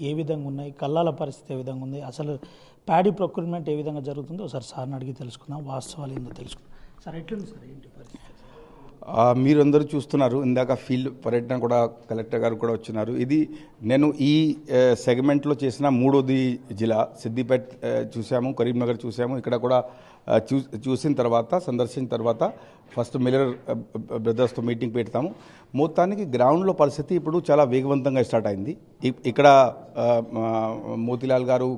ఏ విధంగా ఉన్నాయి కల్లాల పరిస్థితి ఏ విధంగా ఉంది అసలు ప్యాడీ ప్రొక్యూర్మెంట్ ఏ విధంగా జరుగుతుందో ఒకసారి సార్ని అడిగి తెలుసుకుందాం వాస్తవాలు ఏందో తెలుసుకుందాం. సార్ ఎట్లుంది సార్ ఏంటి పరిస్థితి? మీరందరూ చూస్తున్నారు. ఇందాక ఫీల్డ్ పర్యటన కూడా కలెక్టర్ గారు కూడా వచ్చినారు. ఇది నేను ఈ సెగ్మెంట్లో చేసిన మూడోది జిల్లా. సిద్దిపేట్ చూసాము కరీంనగర్ చూసాము. ఇక్కడ కూడా చూ చూసిన తర్వాత సందర్శించిన తర్వాత ఫస్ట్ మిల్లర్ బ్రదర్స్తో మీటింగ్ పెడతాము. మొత్తానికి గ్రౌండ్లో పరిస్థితి ఇప్పుడు చాలా వేగవంతంగా స్టార్ట్ అయింది. ఇక్కడ మోతిలాల్ గారు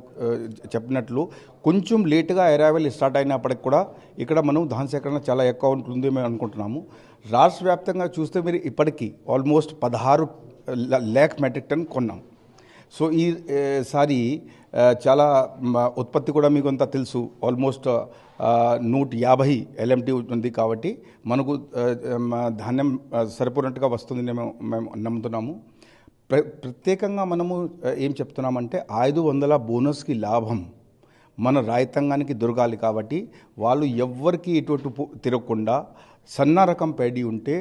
చెప్పినట్లు కొంచెం లేటుగా అరైవల్ స్టార్ట్ అయినప్పటికి కూడా ఇక్కడ మనం దాని సేకరణ చాలా ఎక్కువ ఉంటుంది మేము అనుకుంటున్నాము. రాష్ట్ర వ్యాప్తంగా చూస్తే మీరు ఇప్పటికీ ఆల్మోస్ట్ పదహారు ల్యాక్ మెట్రిక్ టన్ కొన్నాం. సో ఈ సారి చాలా ఉత్పత్తి కూడా మీకు అంతా తెలుసు. ఆల్మోస్ట్ నూట యాభై ఎల్ఎంటీ ఉంది కాబట్టి మనకు ధాన్యం సరిపోయినట్టుగా వస్తుంది మేము మేము నమ్ముతున్నాము. ప్ర ప్రత్యేకంగా మనము ఏం చెప్తున్నామంటే ఐదు వందల బోనస్కి లాభం మన రైతాంగానికి దొరకాలి కాబట్టి వాళ్ళు ఎవ్వరికి ఇటువంటి తిరగకుండా సన్న రకం పేడీ ఉంటే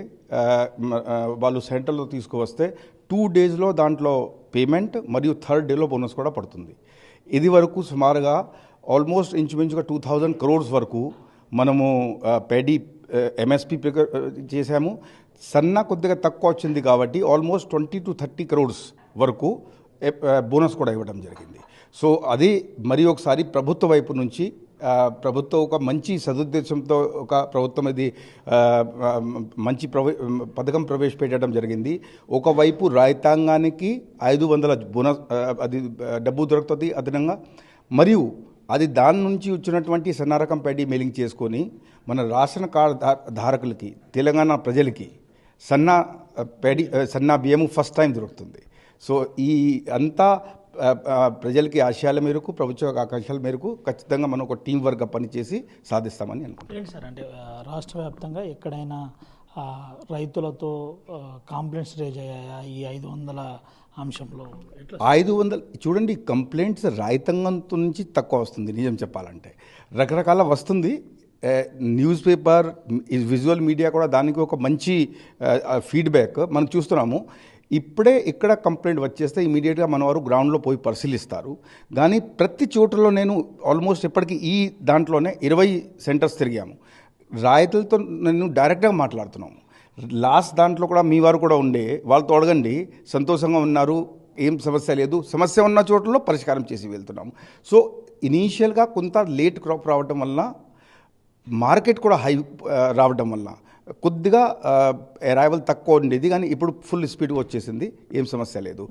వాళ్ళు సెంటర్లో తీసుకువస్తే టూ డేస్లో దాంట్లో పేమెంట్ మరియు థర్డ్ డేలో బోనస్ కూడా పడుతుంది. ఇది వరకు సుమారుగా ఆల్మోస్ట్ ఇంచుమించుగా టూ థౌజండ్ క్రోర్స్ వరకు మనము పేడీ ఎంఎస్పి చేశాము. సన్న కొద్దిగా తక్కువ వచ్చింది కాబట్టి almost twenty two thirty crores వరకు బోనస్ కూడా ఇవ్వడం జరిగింది. సో అది మరి ఒకసారి ప్రభుత్వ వైపు నుంచి ప్రభుత్వం ఒక మంచి సదుద్దేశంతో ఒక ప్రభుత్వం ఇది మంచి ప్రవే పథకం ప్రవేశపెట్టడం జరిగింది. ఒకవైపు రైతాంగానికి ఐదు వందల బోనస్ అది డబ్బు దొరుకుతుంది అదనంగా. మరియు అది దాని నుంచి వచ్చినటువంటి సన్నారకం పేడీ మెయిలింగ్ చేసుకొని మన రేషన్ కార్డు ధారకులకి తెలంగాణ ప్రజలకి సన్న ఆ, పేడి సన్న బియ్యము ఫస్ట్ టైం దొరుకుతుంది. సో ఈ అంతా ప్రజలకి ఆశయాల మేరకు ప్రభుత్వ ఆకాంక్షల మేరకు ఖచ్చితంగా మనం ఒక టీం వర్క్గా పనిచేసి సాధిస్తామని అనుకుంటున్నాం. ఏంటి సార్ అంటే రాష్ట్ర వ్యాప్తంగా ఎక్కడైనా రైతులతో కాంప్లైంట్స్ రేజ్ అయ్యాయా? ఈ ఐదు వందల అంశంలో ఐదు వందలు చూడండి కంప్లైంట్స్ రైతాంగంతో నుంచి తక్కువ వస్తుంది నిజం చెప్పాలంటే. రకరకాల వస్తుంది. న్యూస్ పేపర్ విజువల్ మీడియా కూడా దానికి ఒక మంచి ఫీడ్బ్యాక్ మనం చూస్తున్నాము. ఇప్పుడే ఇక్కడ కంప్లైంట్ వచ్చేస్తే ఇమీడియట్గా మన వారు గ్రౌండ్లో పోయి పరిశీలిస్తారు. కానీ ప్రతి చోటులో నేను ఆల్మోస్ట్ ఇప్పటికీ ఈ దాంట్లోనే ఇరవై సెంటర్స్ తిరిగాము. రాయితీలతో నేను డైరెక్ట్గా మాట్లాడుతున్నాము. లాస్ట్ దాంట్లో కూడా మీ వారు కూడా ఉండే వాళ్ళతో అడగండి సంతోషంగా ఉన్నారు ఏం సమస్య లేదు సమస్య ఉన్న చోట్లలో పరిష్కారం చేసి వెళ్తున్నాము. సో ఇనీషియల్గా కొంత లేట్ క్రాప్ రావటం వలన మార్కెట్ కూడా హై రావడం వల్ల కొద్దిగా అరైవల్ తక్కువ ఉండేది కానీ ఇప్పుడు ఫుల్ స్పీడ్గా వచ్చేసింది. ఏం సమస్య లేదు.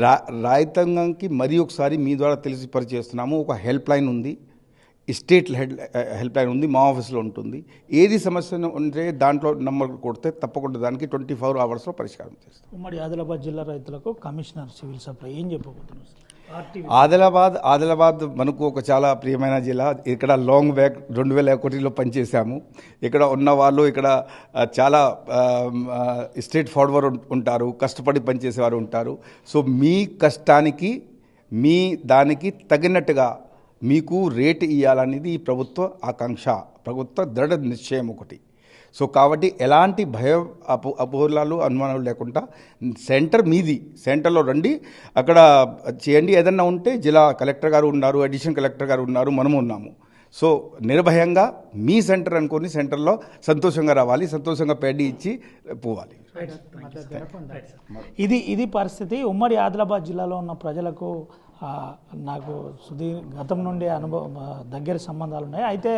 రా రాయితంగంకి మరీ ఒకసారి మీ ద్వారా తెలిసి పరిచేస్తున్నాము ఒక హెల్ప్ లైన్ ఉంది. స్టేట్ హెడ్ హెల్ప్ లైన్ ఉంది. మా ఆఫీస్లో ఉంటుంది. ఏది సమస్య ఉంటే దాంట్లో నంబర్ కొడితే తప్పకుండా దానికి ట్వంటీ ఫోర్ అవర్స్లో పరిష్కారం చేస్తాం. ఉమ్మడి ఆదిలాబాద్ జిల్లా రైతులకు కమిషనర్ సివిల్ సప్లై ఏం చెప్పబోతున్నారు? ఆదిలాబాద్ ఆదిలాబాద్ మనకు ఒక చాలా ప్రియమైన జిల్లా. ఇక్కడ లాంగ్ బ్యాక్ రెండు వేల ఒకటిలో పనిచేశాము. ఇక్కడ ఉన్న వాళ్ళు ఇక్కడ చాలా స్ట్రేట్ ఫార్వర్డ్ ఉంటారు కష్టపడి పనిచేసేవారు ఉంటారు. సో మీ కష్టానికి మీ దానికి తగినట్టుగా మీకు రేటు ఇవ్వాలనేది ఈ ప్రభుత్వ ఆకాంక్ష. ప్రభుత్వ దృఢ నిశ్చయం ఒకటి. సో కాబట్టి ఎలాంటి భయ అపో అపోహలాలు అనుమానాలు లేకుండా సెంటర్ మీది సెంటర్లో రండి. అక్కడ చేయండి. ఏదన్నా ఉంటే జిల్లా కలెక్టర్ గారు ఉన్నారు అడిషనల్ కలెక్టర్ గారు ఉన్నారు మనము ఉన్నాము. సో నిర్భయంగా మీ సెంటర్ అనుకొని సెంటర్లో సంతోషంగా రావాలి సంతోషంగా పేడి ఇచ్చి పోవాలి. ఇది ఇది పరిస్థితి. ఉమ్మడి ఆదిలాబాద్ జిల్లాలో ఉన్న ప్రజలకు నాకు సుదీర్ గతం నుండి అనుభవం దగ్గర సంబంధాలు ఉన్నాయి. అయితే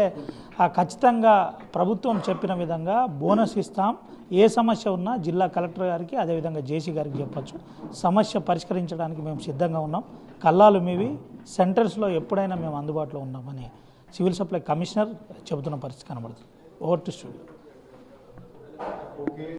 ఆ, ఖచ్చితంగా ప్రభుత్వం చెప్పిన విధంగా బోనస్ ఇస్తాం. ఏ సమస్య ఉన్నా జిల్లా కలెక్టర్ గారికి అదేవిధంగా జేసీ గారికి చెప్పచ్చు. సమస్య పరిష్కరించడానికి మేము సిద్ధంగా ఉన్నాం. కల్లాలు మీవి. సెంటర్స్లో ఎప్పుడైనా మేము అందుబాటులో ఉన్నామని సివిల్ సప్లై కమిషనర్ చెబుతున్న పరిస్థితి కనబడుతుంది. Over to studio